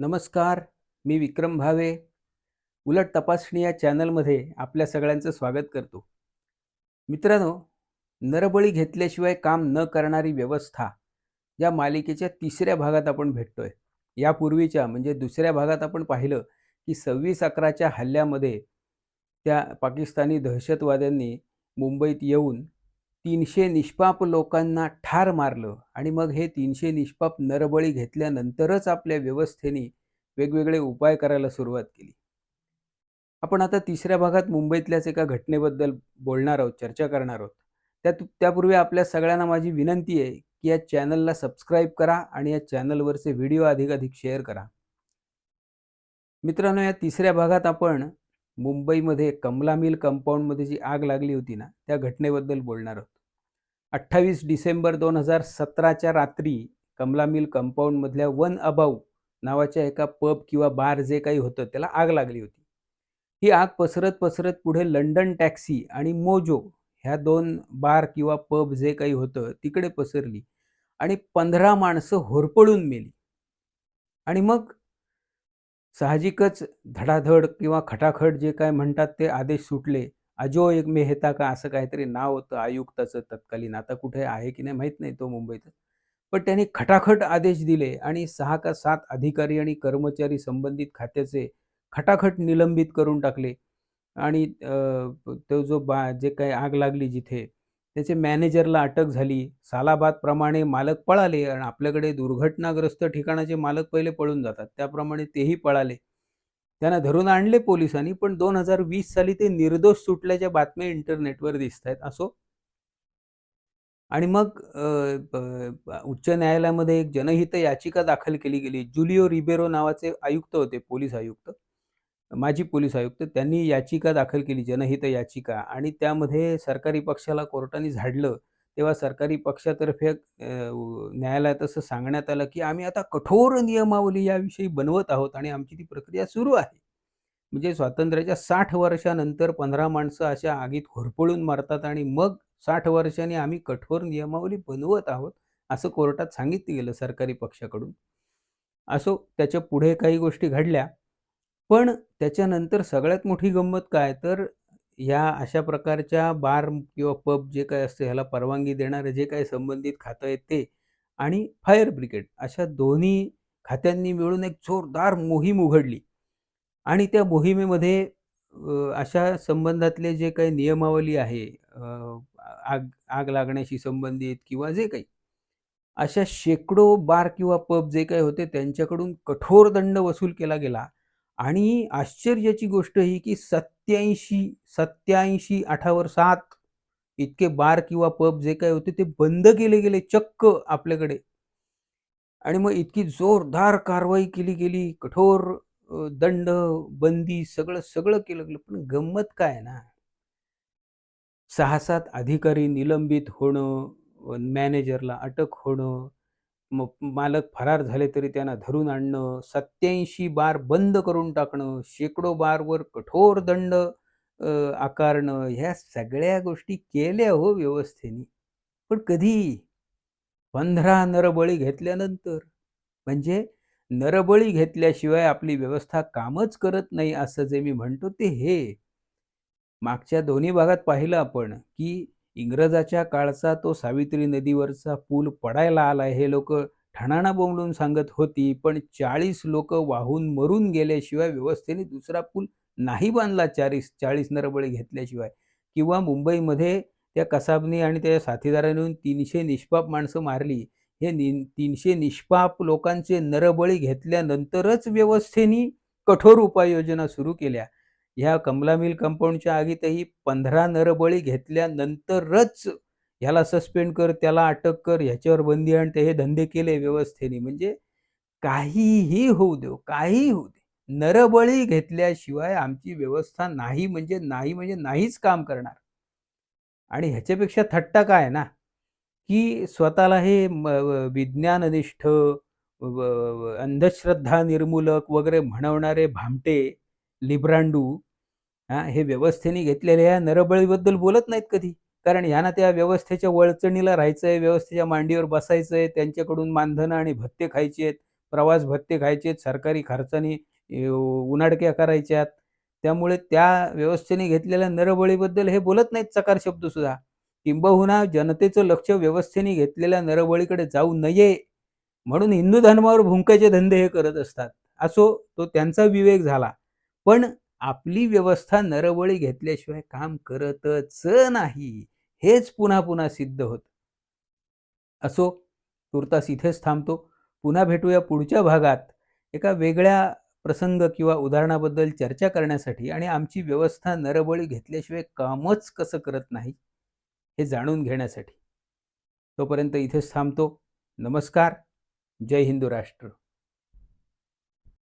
नमस्कार मी विक्रम भावे. उलट तपासणी या चॅनलमध्ये आपल्या सगळ्यांचं स्वागत करतो. मित्रांनो नरबळी घेतल्याशिवाय काम न करणारी व्यवस्था या मालिकेच्या तिसऱ्या भागात आपण भेटतोय. यापूर्वीच्या म्हणजे दुसऱ्या भागात आपण पाहिलं की सव्वीस अकराच्या हल्ल्यामध्ये त्या पाकिस्तानी दहशतवाद्यांनी मुंबईत येऊन तीनशे निष्पाप लोकांना ठार मारलं आणि मग हे तीनशे निष्पाप नरबळी घेतल्यानंतरच आपल्या व्यवस्थेने वेगवेगळे उपाय करायला सुरुवात केली. आपण आता तिसऱ्या भागात मुंबईतल्याच एका घटनेबद्दल बोलणार आहोत चर्चा करणार आहोत. त्यात त्यापूर्वी आपल्या सगळ्यांना माझी विनंती आहे की या चॅनलला सबस्क्राईब करा आणि या चॅनलवरचे व्हिडिओ अधिकाधिक शेअर करा. मित्रांनो या तिसऱ्या भागात आपण मुंबईमध्ये कमला मिल कंपाऊंडमध्ये जी आग लागली होती ना त्या घटनेबद्दल बोलणार आहोत. अठ्ठावीस डिसेंबर दोन हजार सतराच्या रात्री कमला मिल कंपाऊंडमधल्या वन अबाऊ नावाच्या एका पब किंवा बार जे काही होतं त्याला आग लागली होती. ही आग पसरत पसरत पुढे लंडन टॅक्सी आणि मोजो ह्या दोन बार किंवा पब जे काही होतं तिकडे पसरली आणि पंधरा माणसं होरपळून मेली. आणि मग साहजिकच धडाधड किंवा खटाखट जे काय म्हणतात ते आदेश सुटले अजो एक मेहता का असं काहीतरी नाव होतं आयुक्ताचं तत्कालीन. आता कुठे आहे की नाही माहीत नाही तो मुंबईत. पण त्यांनी खटाखट आदेश दिले आणि सहा का सात अधिकारी आणि कर्मचारी संबंधित खात्याचे खटाखट निलंबित करून टाकले. आणि तो जो बा जे काही आग लागली जिथे त्याचे मॅनेजरला अटक झाली. सालाबादप्रमाणे मालक पळाले आणि आपल्याकडे दुर्घटनाग्रस्त ठिकाणाचे मालक पहिले पळून जातात. त्याप्रमाणे तेही पळाले. त्यांना धरून आणले पोलिसांनी पण दोन हजार वीस साली ते निर्दोष सुटल्याच्या बातम्या इंटरनेटवर दिसत आहेत असो. आणि मग उच्च न्यायालयामध्ये एक जनहित याचिका दाखल केली गेली. जुलिओ रिबेरो नावाचे आयुक्त होते पोलीस आयुक्त. माजी पोलीस आयुक्त त्यांनी याचिका दाखल केली जनहित याचिका. आणि त्यामध्ये सरकारी पक्षाला कोर्टाने झाडलं. तेव्हा सरकारी पक्षातर्फे न्यायालयात असं सांगण्यात आलं की आम्ही आता कठोर नियमावली याविषयी बनवत आहोत आणि आमची ती प्रक्रिया सुरू आहे. म्हणजे स्वातंत्र्याच्या साठ वर्षानंतर पंधरा माणसं अशा आगीत होरपळून मारतात आणि मग साठ वर्षांनी आम्ही कठोर नियमावली बनवत आहोत असं कोर्टात सांगितलं गेलं सरकारी पक्षाकडून. असो त्याच्या पुढे काही गोष्टी घडल्या. पण त्याच्यानंतर सगळ्यात मोठी गंमत काय? तर ह्या अशा प्रकारच्या बार किंवा पब जे काय असते ह्याला परवानगी देणारे जे काही संबंधित खातं आहे ते आणि फायर ब्रिगेड अशा दोन्ही खात्यांनी मिळून एक जोरदार मोहीम उघडली. आणि त्या मोहिमेमध्ये अशा संबंधातले जे काही नियमावली आहे आग आग लागण्याशी संबंधित किंवा जे काही अशा शेकडो बार किंवा पब जे काही होते त्यांच्याकडून कठोर दंड वसूल केला गेला. आणि आश्चर्याची गोष्ट ही की सत्याऐंशी सत्याऐंशी आठावर सात इतके बार किंवा पब जे काय होते ते बंद केले गेले चक्क आपल्याकडे. आणि मग इतकी जोरदार कारवाई केली गेली कठोर दंड बंदी सगळं सगळं केलं गेलं. पण गंमत काय ना? सहा सात अधिकारी निलंबित होणं मॅनेजरला अटक होणं मग मालक फरार झाले तरी त्यांना धरून आणणं सत्याऐंशी बार बंद करून टाकणं शेकडो बारवर कठोर दंड आकारणं ह्या सगळ्या गोष्टी केल्या हो व्यवस्थेने. पण कधी? पंधरा नरबळी घेतल्यानंतर. म्हणजे नरबळी घेतल्याशिवाय आपली व्यवस्था कामच करत नाही असं जे मी म्हणतो ते हे. मागच्या दोन्ही भागात पाहिलं आपण की इंग्रजाच्या काळचा तो सावित्री नदीवरचा पूल पडायला आला. हे लोक ठाणाणा बोंबलून सांगत होती पण चाळीस लोक वाहून मरून गेल्याशिवाय व्यवस्थेने दुसरा पूल नाही बांधला चाळीस चाळीस नरबळी घेतल्याशिवाय. किंवा मुंबईमध्ये त्या कसाबनी आणि त्या साथीदारांनी तीनशे निष्पाप माणसं मारली. हे नि तीनशे निष्पाप लोकांचे नरबळी घेतल्यानंतरच व्यवस्थेने कठोर उपाययोजना सुरू केल्या. ह्या कमला मिल कंपाऊंडच्या आगीतही पंधरा नरबळी घेतल्यानंतरच ह्याला सस्पेंड कर त्याला अटक कर ह्याच्यावर बंदी आण ते हे धंदे केले व्यवस्थेने. म्हणजे काहीही होऊ देऊ काही होऊ दे. नरबळी घेतल्याशिवाय आमची व्यवस्था नाही म्हणजे नाही म्हणजे नाहीच काम करणार. आणि ह्याच्यापेक्षा थट्टा काय ना की स्वतःला हे विज्ञाननिष्ठ अंधश्रद्धा निर्मूलक वगैरे म्हणवणारे भामटे लिब्रांडू हा हे व्यवस्थेने घेतलेल्या या नरबळीबद्दल बोलत नाहीत कधी कारण यांना त्या व्यवस्थेच्या वळचणीला राहायचंय व्यवस्थेच्या मांडीवर बसायचंय त्यांच्याकडून मानधनं आणि भत्ते खायचे आहेत प्रवास भत्ते खायचेत, सरकारी खर्चाने उन्हाडक्या करायच्यात. त्यामुळे त्या व्यवस्थेने घेतलेल्या नरबळीबद्दल हे बोलत नाहीत चकार शब्दसुद्धा. किंबहुना जनतेचं लक्ष व्यवस्थेने घेतलेल्या नरबळीकडे जाऊ नये, म्हणून हिंदू धर्मावर भुंकायचे धंदे हे करत असतात. असो, तो त्यांचा विवेक झाला. पण आपली व्यवस्था नरबळी घेतल्याशिवाय काम करतच नाही. हेच पुन्हा-पुन्हा सिद्ध होत असो, तुर्तास इथेच थांबतो. पुन्हा भेटूया पुढच्या भागात एका वेगळ्या प्रसंग किंवा उदाहरणाबद्दल चर्चा करण्यासाठी आणि आमची व्यवस्था नरबळी घेतल्याशिवाय कामच कसं करत नाही, हे जाणून घेण्यासाठी. तोपर्यंत इथेच थांबतो. नमस्कार. जय हिंदू राष्ट्र.